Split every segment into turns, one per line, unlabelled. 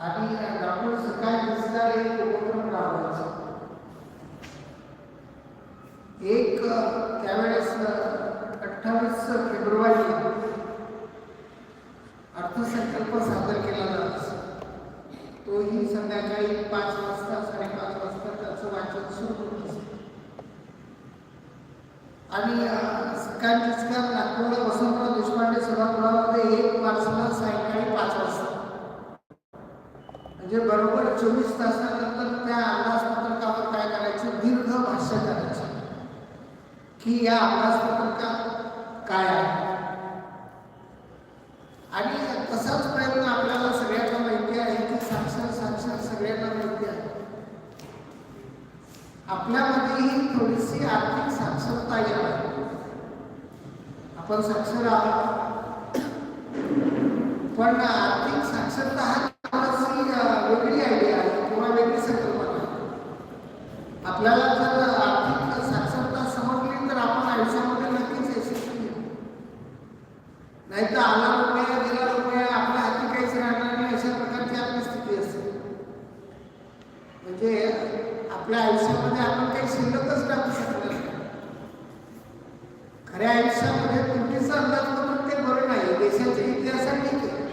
आणि आपण सकाळी दिसणार एक उपक्रम राबवायचा. एक त्यावेळेस अठ्ठावीस फेब्रुवारी अर्थसंकल्प सादर केला जात तोही संध्याकाळी पाच वाजता साडेपाच वाजता त्याचं वाचन सुरू होत असतं. आणि सकाळी दिसणार नागपूरला वसंतराव देशपांडे सभागृहामध्ये एक मार्चला सायंकाळी पाच वाजता. म्हणजे बरोबर चोवीस तासानंतर त्या अंदाजपत्रकावर काय करायचं? दीर्घ भाष्य करायचं. की या अंदाजपत्रकात काय आहे? आणि तसाच प्रयत्न आपल्याला सगळ्यांना माहिती आहे की साक्षर साक्षर सगळ्यांना माहिती आहे. आपल्यामध्येही थोडीशी आर्थिक साक्षरता यावी आपण साक्षर आहोत. पण आर्थिक साक्षरता हा थोडीशी अ, वेगळी आयडिया आहे किंवा वेगळी संकल्पना आहे आपल्याला जर आर्थिक साक्षरता समजली तर आपण आयुष्यामध्ये नक्कीच यशस्वी होऊ नाही तर आला रुपया गेला रुपया आपल्या हाती काहीच राहणार नाही अशा प्रकारची आपली स्थिती असते म्हणजे आपल्या आयुष्यामध्ये आपण काही शिल्लकच टाकू शकणार नाही खऱ्या आयुष्यामध्ये तुमचं अंदाजपत्रक ते बरं नाही देशाच्या इतिहासात ठीक आहे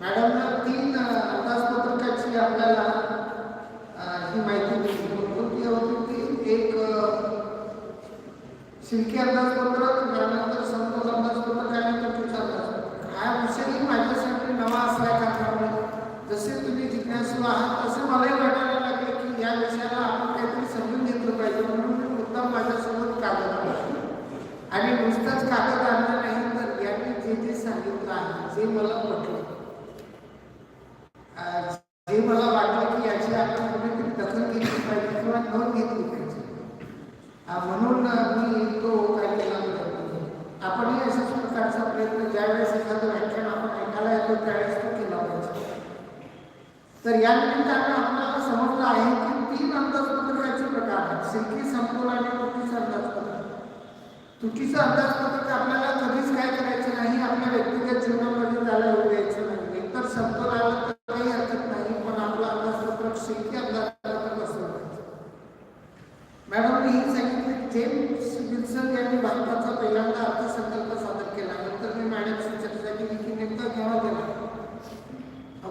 मॅडमनं तीन अ, अंदाजपत्रकाची आपल्याला अ, ही माहिती दिली कोणती होती ती एक अ, शिल्के अंदाजपत्र त्यानंतर समतोल अंदाजपत्र काय तुमचा अंदाजपत्रक. हा विषयही माझ्यासाठी नवा असल्या कारणामुळे जसे तुम्ही जिज्ञासू आहात तसे मलाही वाटायला लागले की या विषयाला आपण काहीतरी समजून घेतलं पाहिजे म्हणून मी मुद्दाम माझ्यासोबत कागद आणला. आणि नुसतंच कागद आणलं नाही तर यांनी जे जे सांगितलं आहे जे मला पटलं अं, जे मला वाटलं की याची आपण कुठेतरी दखल घेतली पाहिजे किंवा नोंद घेतली पाहिजे अं, म्हणून मी तो हो काय केला प्रयत्न आपणही अशाच प्रकारचा प्रयत्न ज्यावेळेस एखादं व्याख्यान आपण ऐकायला येतो त्यावेळेस तो केला पाहिजे. तर या निमित्तानं आपल्याला समजलं आहे की तीन अंदाजपत्रकाचे प्रकार आहेत. सिल्की समतोल आणि तुटीचं अंदाजपत्रक. तुटीचं अंदाजपत्रक आपल्याला कधीच काय करायचं नाही आपल्या व्यक्तिगत जीवनामध्ये त्याला येऊ द्यायचं नाही. एकतर समतोल आलं तर काही हरकत नाही पण आपलं अंदाजपत्रक सिल्की अंदाजपत्रक असलं पाहिजे मॅडमने ही सांगितली जेम्स विल्सन यांनी भारताचा पहिल्यांदा अर्थसंकल्प सादर केला नंतर मी मॅडमशी चर्चा केली की नेमका केव्हा केला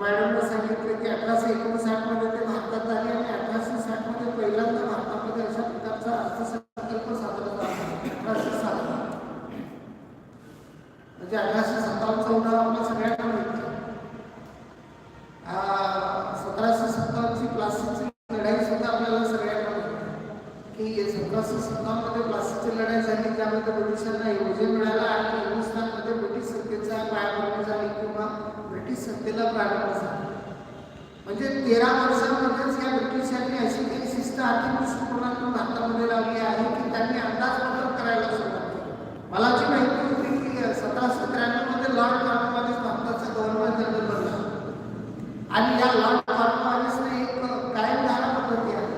मॅडमने सांगितलं की अठराशे एकोणसाठमध्ये ते भारतात आले आणि अठराशे साठमध्ये पहिल्यांदा भारतामध्ये अशा प्रकारचा अर्थसंकल्प सादर झाला अठराशे सात म्हणजे अठराशे सत्तावन्नचा उठाव आपल्या सगळ्यांना माहिती आहे आ, सतराशे सत्तावन्नची प्लास्टिकची लढाई सुद्धा आपल्याला सगळ्यांना माहिती आहे की सतराशे सत्तावन्नमध्ये प्लास्टिकची लढाई झाली त्यामध्ये ब्रिटिशांना योजना मिळाला आणि हिंदुस्थानमध्ये ब्रिटिश सत्तेचा पायाभरणी झाली किंवा ब्रिटिश सत्तेला प्रारंभ झाला. म्हणजे तेरा वर्षांमध्येच या ब्रिटिशांनी अशी काही शिस्त आर्थिक दृष्टिकोनातून भारतामध्ये लावली आहे की त्यांनी अंदाजपत्रक करायला सुरुवात केली. मला जी माहिती होती की सतराशे त्र्याण्णवमध्ये लॉर्ड कॉर्नवालिस भारताचा गव्हर्नर जनरल बनला. आणि या लॉर्ड कॉर्नवालिसने एक कायमधारा पद्धती आहे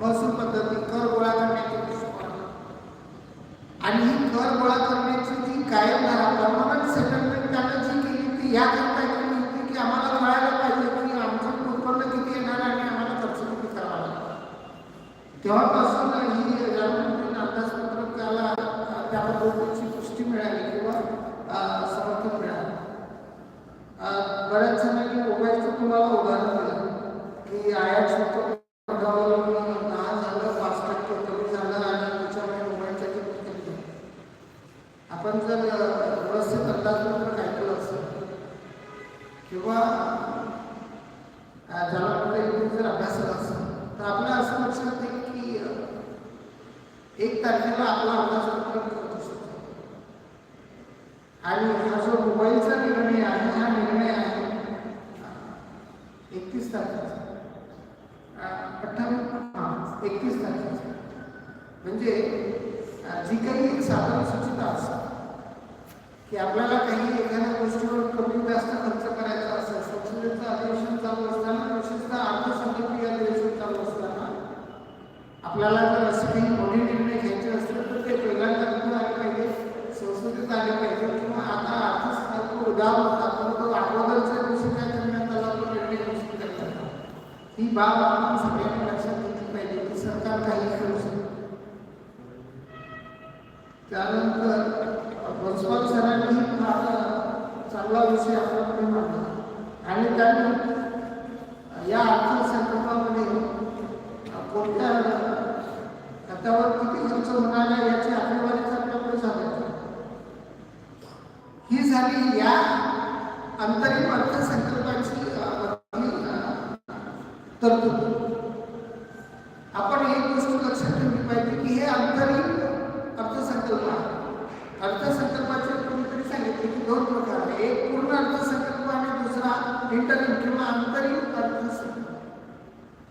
महसूल पद्धती कर गोळा करण्याची दृष्टिकोन आणि ही कर गोळा करण्याची जी कायमधारा परमनंट सेटलमेंट त्यानं जी केली ती याकरता केली होती की आम्हाला कळायला पाहिजे की आमचं उत्पन्न किती येणार आणि आम्हाला खर्च किती करावा लागणार तेव्हापासून ही जर्मनीतील अंदाजपत्रकाला अ, त्याबद्दलची पुष्टी मिळाली किंवा अ, समर्थन मिळालं अ, बऱ्याच जणांनी मोबाईलचं तुम्हाला उदाहरण दिलं. की आयात शुल्क दहा झालं पाच टक्के कमी झालं आणि त्याच्यामुळे मोबाईलच्या किंमत कमी आपण जर व्यवस्थित अंदाजपत्रक ऐकलं असेल किंवा ज्याला कुठे जर अभ्यासला असेल तर आपल्या असं लक्षात येईल की एक तारखेला आपला अंदाजपत्रक करत असतो आणि हा जो मोबाईलचा निर्णय आहे हा निर्णय आहे म्हणजे जी काही एक साधारण सूचिता असते की आपल्याला काही एखाद्या गोष्टीवर कमी जास्त खर्च करायचा असेल संसदेचं अधिवेशन चालू असताना विशेषतः अर्थसंकल्पीय अधिवेशन चालू असताना आपल्याला जर असे काही मोठे निर्णय घ्यायचे असतील तर ते पहिल्यांदा कुठं आले पाहिजे संसदेत आले पाहिजे किंवा आता अर्थसंकल्प उदाहरण होता परंतु अगोदरच्या दिवशी काय करण्यात आला तो निर्णय घोषित करण्यात बाब आपण सगळ्यांनी लक्षात घेतली पाहिजे की सरकार काही करू शकतो त्यानंतर बसपाल सरांनी फार चांगला विषय आपल्याकडे मांडला. आणि त्यांनी या अर्थसंकल्पामध्ये कोणत्या खात्यावर किती खर्च होणार आहे याची आकडेवारीच आपल्याकडे सांगायचं ही झाली या अंतरिम अर्थसंकल्पाची अ, अ, तरतूद आपण एक गोष्ट लक्षात ठेवली पाहिजे की हे अंतरिम अर्थसंकल्प आहे अर्थसंकल्पाचे कोणीतरी सांगितले की दोन प्रकार आहे एक पूर्ण अर्थसंकल्प आणि दुसरा इंटरिम किंवा अंतरिम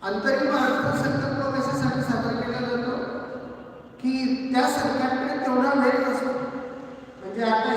अर्थसंकल्प अंतरिम अर्थसंकल्प कशासाठी सादर केला जातो की त्या सरकारकडे तेवढा वेळ नसतो. म्हणजे आता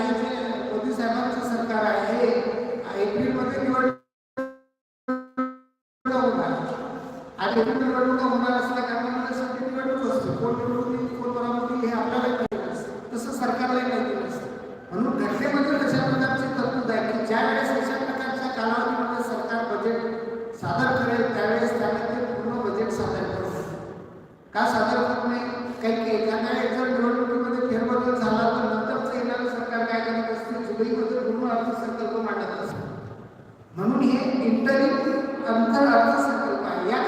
हे इंटरिम अंतर अर्थसंकल्प आहे. या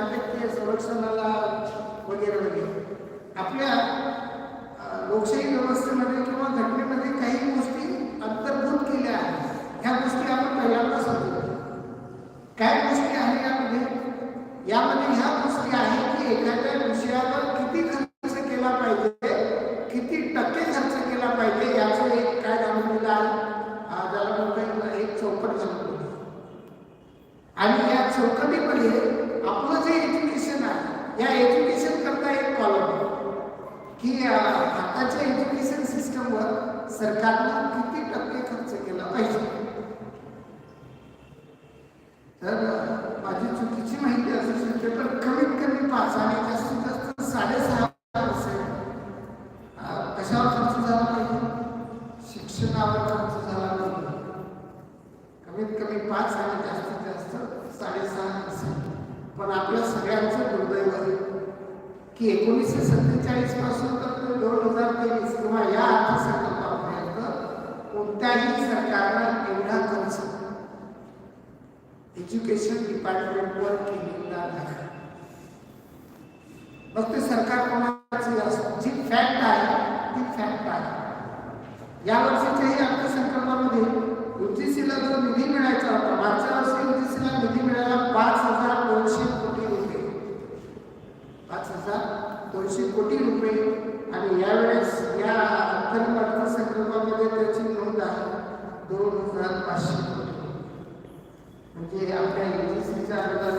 सांगितलं संरक्षणाला वगैरे वगैरे. आपल्या लोकशाही व्यवस्थेमध्ये किंवा घटनेमध्ये काही गोष्टी अंतर्भूत केल्या आहेत. ह्या गोष्टी आपण पहिल्यांदा समजू. काय गोष्टी आहे यामध्ये? यामध्ये ह्या गोष्टी आहेत की एखाद्या विषयावर किती खर्च केला पाहिजे किती टक्के खर्च केला पाहिजे याचं एक काय घालून आहे ज्याला म्हणता एक चौकट घालून आणि या चौकटी आपलं जे एज्युकेशन आहे या एज्युकेशन करता एक कॉलम आहे आताच्या एज्युकेशन सिस्टमवर सरकारनं किती टक्के खर्च केला पाहिजे? तर माझी चुकीची माहिती असू शकते पण कमीत कमी पाच आणि जास्तीत जास्त साडेसहा पर्सेंट कशावर खर्च झाला पाहिजे? शिक्षणावर खर्च झाला पाहिजे. कमीत कमी पाच आणि जास्तीत जास्त साडेसहा पर्सेंट पण आपल्या सगळ्यांचं दुर्दैव आहे की एकोणीसशे सत्तेचाळीसपासून तर ते दोन हजार तेवीस किंवा या अर्थसंकल्पापर्यंत कोणत्याही सरकारनं एवढा खर्च एज्युकेशन डिपार्टमेंटवर केलेला नाही मग ते सरकार कोणाची जी फॅक्ट आहे ती फॅक्ट आहे. या वर्षीच्याही अर्थसंकल्पामध्ये युजीसीला जो निधी मिळायचा होता मागच्या वर्षी युजीसीला निधी मिळायला पाच हजार दोनशे कोटी रुपये. पाच हजार दोनशे कोटी रुपये. आणि यावेळेस या अंतरिम अर्थसंकल्पामध्ये त्याची नोंद आहे दोन हजार पाचशे कोटी. जे आपल्या युजीसीच्या हजार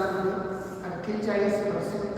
अठ्ठेचाळीस पर्सेंट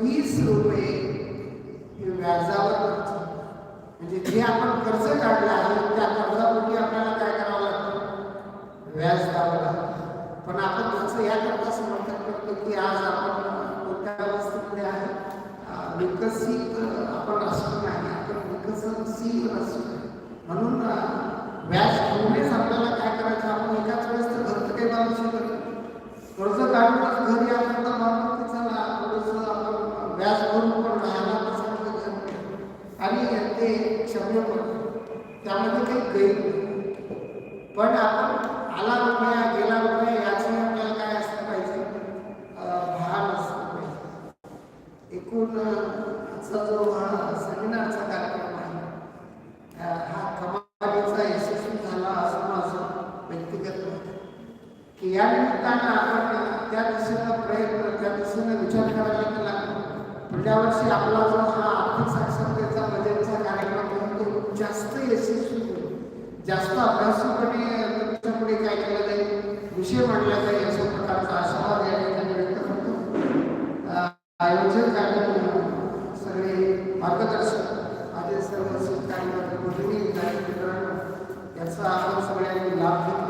वीस रुपये हे व्याजावर म्हणजे जे आपण कर्ज काढलं आहे त्या कर्जापोटी आपल्याला काय करावं लागतं? व्याज द्यावं लागतं. पण आपण त्याचं याकरता समर्थन करतो की आज आपण कोणत्या अवस्थेमध्ये आहे? विकसित आपण असतो नाही आपण विकसनशील असू जास्त अभ्यासूपणे तुमच्यापुढे काय केलं जाईल? विषय मांडला जाईल अशा प्रकारचा आशावाद या ठिकाणी व्यक्त करतो. आयोजन कार्यक्रम सगळे मार्गदर्शक माझे सर्व सरकारी याचा आपण सगळ्यांनी लाभ घेतो